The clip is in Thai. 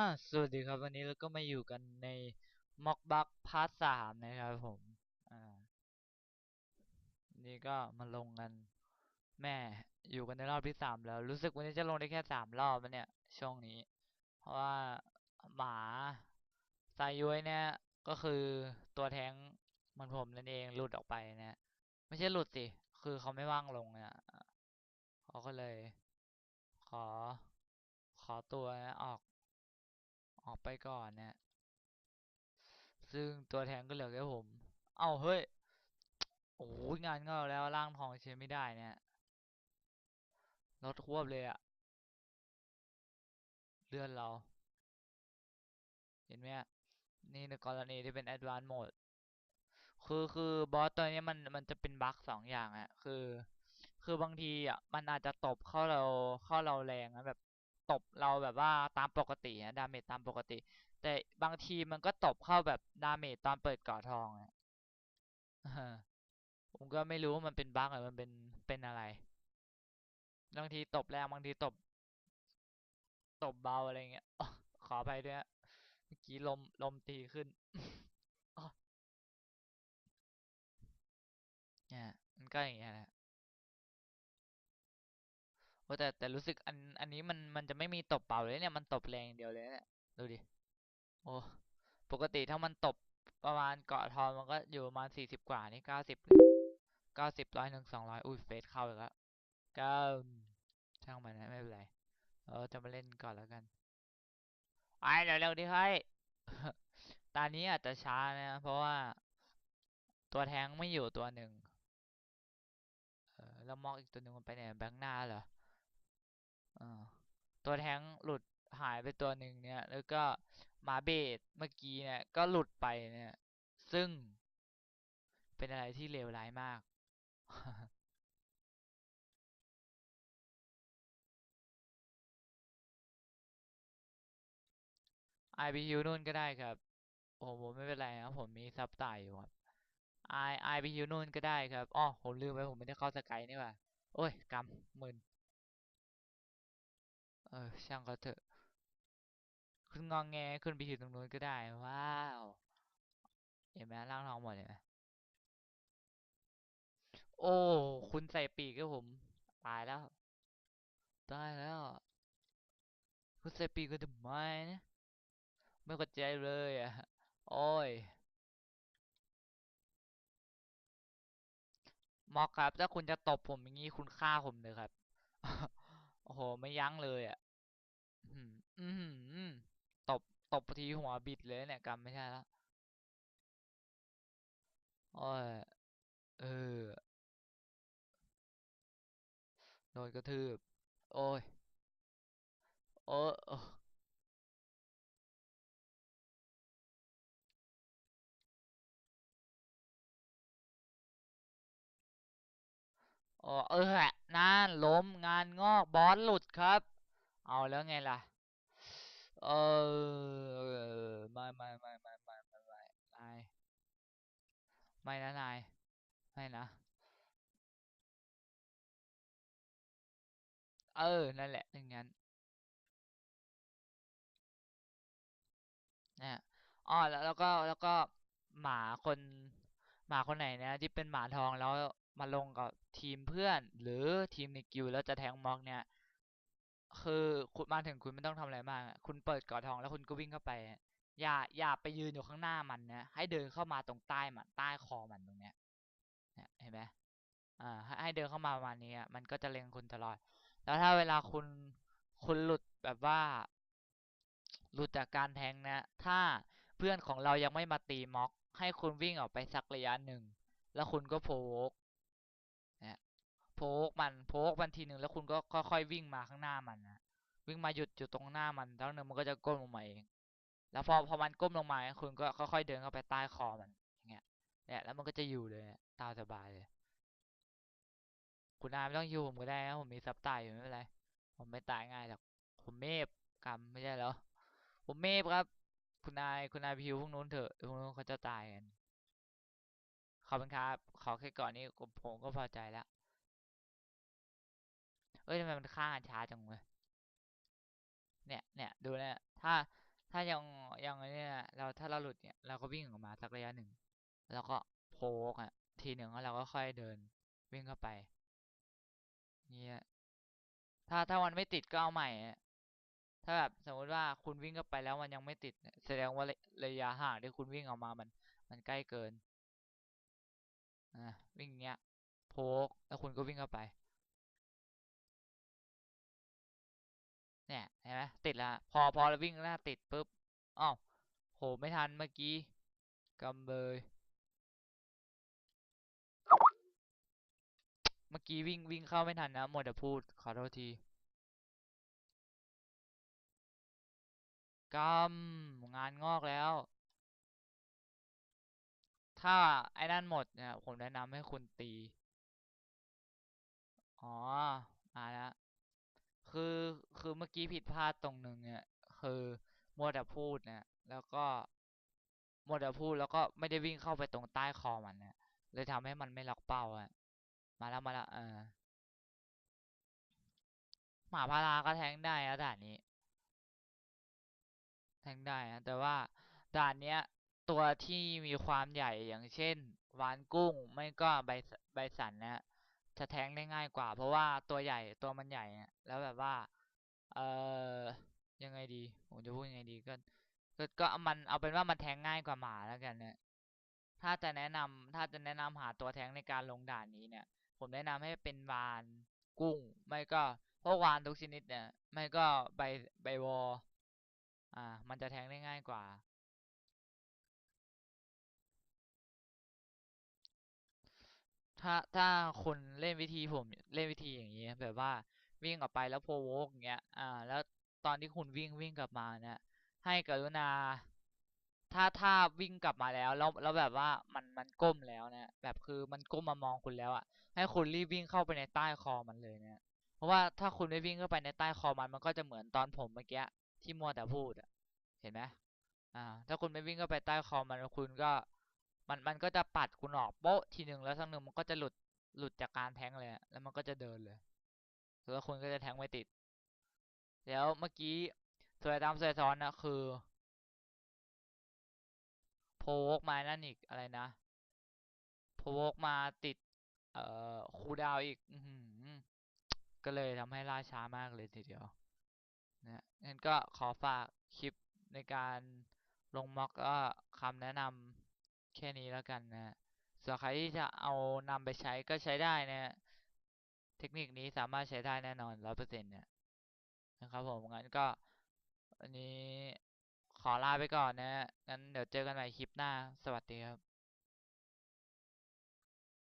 อ่าสวัสดีครับวันนี้เราก็มาอยู่กันในม็อกบักพาร์ทสามนะครับผมอ่านี่ก็มาลงกันแม่อยู่กันในรอบที่สามแล้ว รู้สึกวันนี้จะลงได้แค่สามรอบแล้วเนี่ยช่วงนี้ เพราะว่าหมาซายุยเนี่ยก็คือตัวแท้งเหมันผมนั่นเองหลุดออกไปนี่ยไม่ใช่หลุดสิคือเขาไม่ว่างลงเนี่ยเขาก็เลย ขอขอตัวออก ออกไปก่อนเนี่ยซึ่งตัวแทนก็เหลือแค่ผม เอ้าเฮ้ย โอ้ยงานงอแล้วร่างทองใช้ไม่ได้เนี่ยรถควบเลยอะเลื่อนเรา เห็นไหมนี่ในกรณีที่เป็น Advanced Mode คือคือบอสตัวนี้มันมันจะเป็นบั๊กสองอย่างอะคือ คือบางทีอะมันอาจจะตบเข้าเราเข้าเราแรงนะแบบ ตบเราแบบว่าตามปกตินะดาเมจตามปกติ แต่บางทีมันก็ตบเข้าแบบดาเมจตอนเปิดกาะทองอะผมก็ไม่รู้ว่ามันเป็นบั๊กหรือมันเป็นเป็นอะไร บางทีตบแรงบางทีตบ ตบเบาอะไรเงี้ยอขออภัยด้วยเมื่อกี้ลมลมตีขึ้นเนี่ยมันก็อย่างเงี้ยแหละ โอ้แต่แต่รู้สึกอันอันนี้มันมันจะไม่มีตบเบาเลยเนี่ยมันตบแรงเดียวเลยเนี่ยดูดิโอ้ปกติถ้ามันตบประมาณเกาะทองมันก็อยู่ประมาณสี่สิบกว่านี่เก้าสิบเก้าสิบร้อยหนึ่งสองร้อยอุ้ยเฟสเข้าอีกแล้วเก้าช่างมันนะไม่เป็นไรเออจะมาเล่นก่อนแล้วกันไอ้เร็วๆดิเฮ้ยตอนนี้อาจจะช้านะ เพราะว่า ตัวแทงไม่อยู่ตัวหนึ่งเออแล้วมอกอีกตัวหนึ่งมันไปไหนแบงค์หน้าเหรอ ตัวแท้งหลุดหายไปตัวหนึ่งเนี่ย แล้วก็หมาเบสเมื่อกี้เนี่ยก็หลุดไปเนี่ย ซึ่งเป็นอะไรที่เลวร้ายมากไอไปฮิวนู่นก็ได้ครับโอ้โหไม่เป็นไรครับผมมีซับไต่อยู่ครับไอไอไปฮิวนู่นก็ได้ครับอ๋อผมลืมไปผมไม่ได้เข้าสกายนี่ว่าโอ้ยกำหมึน เออช่างเขาเถอะขึ้นงองแงขึ้นไปฮิวตรงนู้นก็ได้ ว้าวเห็นไหมร่างทองหมดเลยโอ้ คุณใส่ปีกให้ผม ตายแล้ว ตายแล้ว คุณใส่ปีกก็ทำไมนะไม่เข้าใจเลยอะ โอ้ยมอกครับ ถ้าคุณจะตบผมอย่างนี้คุณฆ่าผมเลยครับ โอ้โห ไม่ยั้งเลยอะอืมอืมตบ ตบทีหัวบิดเลยเนี่ยกำไม่ใช่ละโอ้ยเออโดนกระทืบ โอ้ย โอ้ อ้โอ้เออนั่นล้มงานงอกบอสหลุดครับ เอาแล้วไงล่ะ เออไม่ไม่ไม่ไม่ไม่ไม่ไม่นายไม่นะนายไม่นะ เออ นั่นแหละอย่างนั้นนะอ๋อแล้วแล้วก็แล้วก็หมาคน หมาคนไหนนะที่เป็นหมาทองแล้วมาลงกับทีมเพื่อน หรือทีมในกิลแล้วจะแทงม็อกเนี่ย คือคุณมาถึงคุณไม่ต้องทำอะไรมาก คุณเปิดกาะทองแล้วคุณก็วิ่งเข้าไป อย่าอย่าไปยืนอยู่ข้างหน้ามันนะให้เดินเข้ามาตรงใต้มันใต้คอมันตรงเนี้ยเห็นไหมอ่าให้เดินเข้ามาประมาณนี้มันก็จะเล็งคุณตลอด แล้วถ้าเวลาคุณคุณหลุดแบบว่า หลุดจากการแทงนะ ถ้าเพื่อนของเรายังไม่มาตีม็อก ให้คุณวิ่งออกไปสักระยะหนึ่ง แล้วคุณก็โผล่เนี่ยโผล่มันโผล่มันทีหนึ่งแล้วคุณก็ค่อยๆวิ่งมาข้างหน้ามันนะวิ่งมาหยุดอยู่ตรงหน้ามันแล้วนึงมันก็จะก้มลงมาเอง แล้วพอพอมันก้มลงมาคุณก็ค่อยๆเดินเข้าไปใต้คอมันอย่างเงี้ยเนี่ยแล้วมันก็จะอยู่เลยตาสบายเลย คุณนาไม่ต้องยูผมก็ได้นะผมมีซับไตอยู่ไม่เป็นไรผมไม่ตายง่ายหรอกผมเมฟกรรมไม่ใช่เหรอผมเมฟครับ คุณนายคุณนายพิวพวกนู้นเถอะพวกนู้นเขาจะตายกันขอบคุณครับ ขอแค่ก่อนนี้ผมก็พอใจแล้วเอ้ยทำไมมันฆ่าช้าจังเลยเนี่ยเนี่ยดูเนี่ยถ้าถ้ายังยังเนี่ยเราถ้าเราหลุดเนี่ยเราก็วิ่งออกมาสักระยะหนึ่ง แล้วก็โพกอะ ทีหนึ่งแล้วเราก็ค่อยเดิน วิ่งเข้าไป เนี่ย ถ้าถ้ามันไม่ติดก็เอาใหม่อะ ถ้าแบบสมมติว่าคุณวิ่งเข้าไปแล้วมันยังไม่ติด แสดงว่าระยะห่างที่คุณวิ่งออกมามัน มันใกล้เกินอะวิ่งอย่างเงี้ยโพกแล้วคุณก็วิ่งเข้าไป เนี่ยเห็นไหมติดละพอพอเราวิ่งหน้าติดปุ๊บอ้าวโหไม่ทันเมื่อกี้กำเบยเมื่อกี้วิ่งวิ่งเข้าไม่ทันนะหมดแต่พูดขอโทษที กำงานงอกแล้ว ถ้าไอ้นั่นหมดเนี่ยผมแนะนำให้คุณตี อ๋อ มาแล้ว คือคือเมื่อกี้ผิดพลาดตรงหนึ่งเนี่ย คือมัวแต่พูดเนี่ย แล้วก็มัวแต่พูดแล้วก็ไม่ได้วิ่งเข้าไปตรงใต้คอมันเนี่ยเลยทำให้มันไม่ล็อกเป้าอะมาแล้วมาแล้วเออหมาพาราก็แทงได้นะด่านนี้ ทงได้นะแต่ว่าด่านเนี้ยตัวที่มีความใหญ่อย่างเช่นวานกุ้งไม่ก็ใบใบสันเนี่ยจะแทงได้ง่ายกว่า เพราะว่าตัวใหญ่ตัวมันใหญ่เนี่ยแล้วแบบว่า เออยังไงดีผมจะพูดยังไงดีก็ก็ก็มันเอาเป็นว่ามันแทงง่ายกว่าหมาแล้วกันเนี่ยถ้าจะแนะนำถ้าจะแนะนำหาตัวแทงในการลงด่านนี้เนี่ย ผมแนะนำให้เป็นวานกุ้ง ไม่ก็พวกวานทุกชนิดเนี่ย ไม่ก็ใบใบวอ อ่า มันจะแทงได้ง่ายกว่า ถ้าถ้าคนเล่นวิธีผมเล่นวิธีอย่างนี้แบบว่าวิ่งออกไปแล้วโพวกอย่างเงี้ย อ่า แล้วตอนที่คุณวิ่งวิ่งกลับมาเนี่ย ให้กรุณา ถ้าถ้าวิ่งกลับมาแล้ว แล้วแล้วแบบว่ามันมันก้มแล้วเนี่ยแบบคือมันก้มมามองคุณแล้วอะ ให้คุณรีบวิ่งเข้าไปในใต้คอมันเลยเนี่ย เพราะว่าถ้าคุณไม่วิ่งเข้าไปในใต้คอมันมันก็จะเหมือนตอนผมเมื่อกี้ ที่มัวแต่พูดอะเห็นไหมอ่า ถ้าคุณไม่วิ่งเข้าไปใต้คอมันคุณก็ มันมันก็จะปัดคุณออกโป๊ะทีหนึ่งแล้วสักหนึ่งมันก็จะหลุดหลุดจากการแทงเลยแล้วมันก็จะเดินเลยแล้วคุณก็จะแทงไม่ติด แล้วเมื่อกี้สวยตามสวยซ้อนนะคือโพกมานั่นอีกอะไรนะโพกมาติด เอ่อคูดาวอีก อือหือก็เลยทำให้ล่าช้ามากเลยทีเดียว นะงั้นก็ขอฝากคลิปในการลงม็อกก็คำแนะนำแค่นี้แล้วกันนะส่วนใครที่จะเอานำไปใช้ก็ใช้ได้นะเทคนิคนี้สามารถใช้ได้แน่นอนร้อยเปอร์เซ็นต์เนี่ยนะครับผมงั้นก็วันนี้ขอลาไปก่อนนะงั้นเดี๋ยวเจอกันใหม่คลิปหน้า สวัสดีครับ